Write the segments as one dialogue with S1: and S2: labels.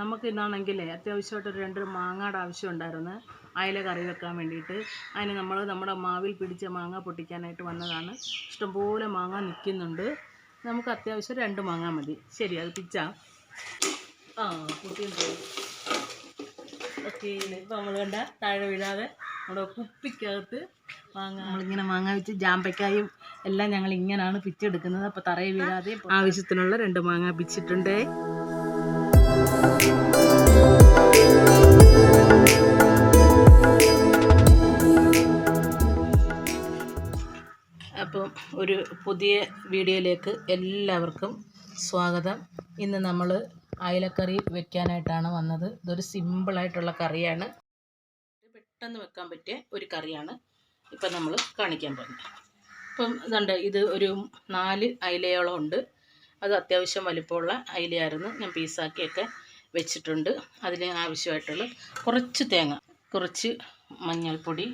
S1: നമുക്ക് ഇന്നാണെങ്കിലേ അത്യാവശ്യമായിട്ട് ഒരു രണ്ട് മാങ്ങയുടെ ആവശ്യം ഉണ്ടായിരുന്നു. അയല കറി വെക്കാൻ വേണ്ടിയിട്ട്. അതിന് നമ്മൾ നമ്മുടെ മാവിൽ പിടിച്ച മാങ്ങ പൊട്ടിക്കാനായിട്ട് വന്നതാണ്. ഇഷ്ടംപോലെ മാങ്ങ നിൽക്കുന്നുണ്ട്. നമുക്ക് അത്യാവശ്യം രണ്ട് മാങ്ങ മതി. ശരി അത് പിച്ച. ആ കുട്ടിയുണ്ട് ഓക്കെ ഇപ്പം നമ്മൾ കണ്ട താഴെ വീഴാതെ നമ്മുടെ കുപ്പിക്കകത്ത് മാങ്ങ. നമ്മളിങ്ങനെ മാങ്ങ വെച്ച് ജാമ്പയ്ക്കായും എല്ലാം ഞങ്ങൾ ഇങ്ങനെയാണ് പിച്ചെടുക്കുന്നത്. അപ്പോൾ തറയിൽ വീഴാതെ ആവശ്യത്തിനുള്ള രണ്ട് മാങ്ങ പിച്ചിട്ടുണ്ട്. അപ്പം ഒരു പുതിയ വീഡിയോയിലേക്ക് എല്ലാവർക്കും സ്വാഗതം. ഇന്ന് നമ്മൾ അയലക്കറി വെക്കാനായിട്ടാണ് വന്നത്. ഇതൊരു സിമ്പിളായിട്ടുള്ള കറിയാണ്. പെട്ടെന്ന് വെക്കാൻ പറ്റിയ ഒരു കറിയാണ് ഇപ്പം നമ്മൾ കാണിക്കാൻ പോകുന്നത്. ഇപ്പം ഇതുണ്ട് ഇത് ഒരു നാല് അയിലയോളം ഉണ്ട്. അത് അത്യാവശ്യം വലിപ്പമുള്ള അയിലയായിരുന്നു. ഞാൻ പീസാക്കിയൊക്കെ വെച്ചിട്ടുണ്ട്. അതിന് ആവശ്യമായിട്ടുള്ള കുറച്ച് തേങ്ങ കുറച്ച് മഞ്ഞൾപ്പൊടി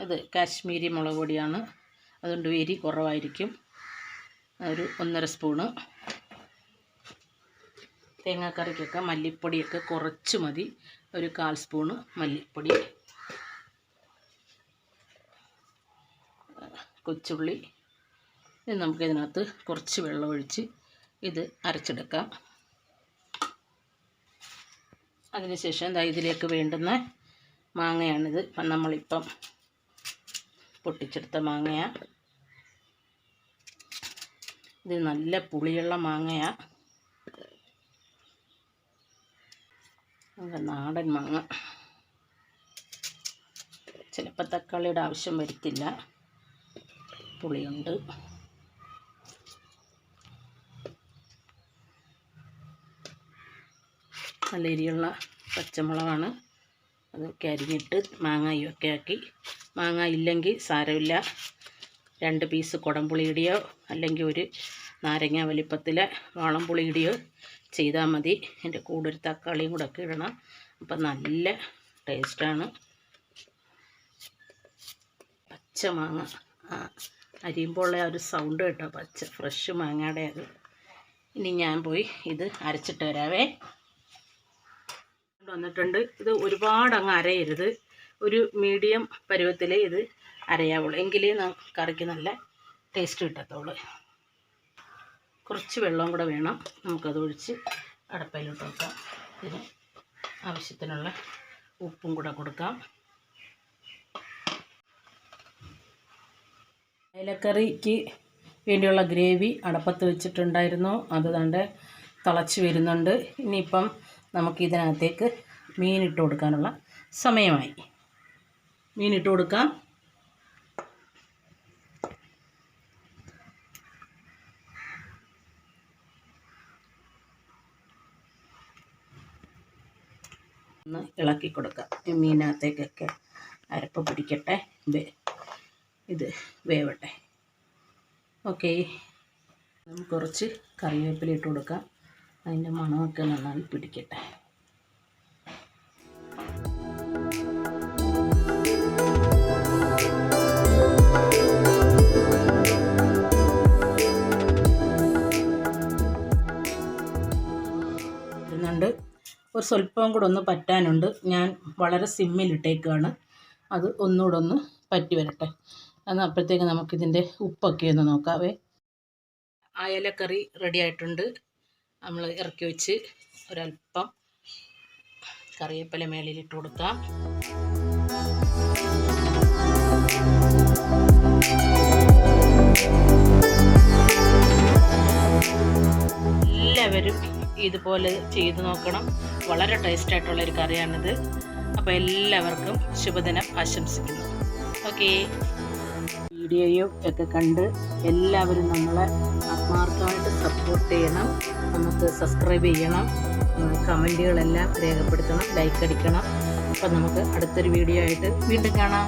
S1: ഇത് കാശ്മീരി മുളക് പൊടിയാണ്. അതുകൊണ്ട് എരി കുറവായിരിക്കും. ഒരു ഒന്നര സ്പൂണ്. തേങ്ങാക്കറിക്കൊക്കെ മല്ലിപ്പൊടിയൊക്കെ കുറച്ച് മതി. ഒരു കാൽ സ്പൂണ് മല്ലിപ്പൊടി. കൊച്ചുള്ളി. ഇത് നമുക്കിതിനകത്ത് കുറച്ച് വെള്ളമൊഴിച്ച് ഇത് അരച്ചെടുക്കാം. അതിനുശേഷം ദാ ഇതിലേക്ക് വേണ്ടുന്ന മാങ്ങയാണിത്. ഇപ്പം നമ്മളിപ്പം പൊട്ടിച്ചെടുത്ത മാങ്ങയാ. ഇത് നല്ല പുളിയുള്ള മാങ്ങയാ. നല്ല നാടൻ മാങ്ങ. ചിലപ്പോൾ തക്കാളിയുടെ ആവശ്യം വരത്തില്ല. പുളിയുണ്ട്. നല്ല എരിയുള്ള പച്ചമുളകാണ്. അതൊക്കെ അരിഞ്ഞിട്ട് മാങ്ങയൊക്കെ ആക്കി. മാങ്ങ ഇല്ലെങ്കിൽ സാരമില്ല. രണ്ട് പീസ് കുടംപുളിയുടെയോ അല്ലെങ്കിൽ ഒരു നാരങ്ങ വലിപ്പത്തിലെ വാളംപുളിയുടെയോ ചെയ്താൽ മതി. എന്റെ കൂടെ ഒരു തക്കാളിയും കൂടെ ഒക്കെ ഇടണം. അപ്പം നല്ല ടേസ്റ്റാണ് പച്ച മാങ്ങ. ആ അരിയുമ്പോൾ ആ ഒരു സൗണ്ട് കേട്ടോ പച്ച ഫ്രഷ് മാങ്ങയുടെ അത്. ഇനി ഞാൻ പോയി ഇത് അരച്ചിട്ട് വരാവേ. വന്നിട്ടുണ്ട്. ഇത് ഒരുപാട് അങ്ങ് അരയരുത്. ഒരു മീഡിയം പരുവത്തിലേ ഇത് അരയാവുള്ളൂ. എങ്കിലേ കറിക്ക് നല്ല ടേസ്റ്റ് കിട്ടത്തുള്ളൂ. കുറച്ച് വെള്ളം കൂടെ വേണം. നമുക്കത് ഒഴിച്ച് അടപ്പയിലോട്ട് വെക്കാം. ഇതിന് ആവശ്യത്തിനുള്ള ഉപ്പും കൂടെ കൊടുക്കാം. അയലക്കറിക്ക് വേണ്ടിയുള്ള ഗ്രേവി അടപ്പത്ത് വെച്ചിട്ടുണ്ടായിരുന്നു. അത് തണ്ട് തിളച്ച് വരുന്നുണ്ട്. ഇനിയിപ്പം നമുക്ക് ഇതിനകത്തേക്ക് മീനിട്ട് കൊടുക്കാനുള്ള സമയമായി. മീനിട്ട് കൊടുക്കാം. ഒന്ന് ഇളക്കി കൊടുക്കാം. ഈ മീനകത്തേക്കൊക്കെ അരപ്പ് പിടിക്കട്ടെ. ഇത് വേവട്ടെ. ഓക്കെ. നമുക്ക് കുറച്ച് കറിവേപ്പില ഇട്ട് കൊടുക്കാം. അതിന്റെ മണമൊക്കെ നന്നായി പിടിക്കട്ടെ. ഒരു സ്വല്പം കൂടെ ഒന്ന് പറ്റാനുണ്ട്. ഞാൻ വളരെ സിമ്മിലിട്ടേക്കാണ് അത് ഒന്നുകൂടെ ഒന്ന് പറ്റി വരട്ടെ. എന്നാൽ അപ്പോഴത്തേക്ക് നമുക്കിതിന്റെ ഉപ്പൊക്കെ ഒന്ന് നോക്കാവേ. അയലക്കറി റെഡി ആയിട്ടുണ്ട്. നമ്മൾ ഇറക്കി വെച്ച് ഒരല്പം കറിവേപ്പില മേളിലിട്ട് കൊടുക്കാം. എല്ലാവരും ഇതുപോലെ ചെയ്ത് നോക്കണം. വളരെ ടേസ്റ്റ് ആയിട്ടുള്ള ഒരു കറിയാണിത്. അപ്പോൾ എല്ലാവർക്കും ശുഭദിനം ആശംസിക്കുന്നു. ഓക്കേ വീഡിയോയും ഒക്കെ കണ്ട് എല്ലാവരും നമ്മളെ ആത്മാർത്ഥമായിട്ട് സപ്പോർട്ട് ചെയ്യണം. നമുക്ക് സബ്സ്ക്രൈബ് ചെയ്യണം. കമന്റുകളെല്ലാം രേഖപ്പെടുത്തണം. ലൈക്ക് അടിക്കണം. അപ്പം നമുക്ക് അടുത്തൊരു വീഡിയോ ആയിട്ട് വീണ്ടും കാണാം.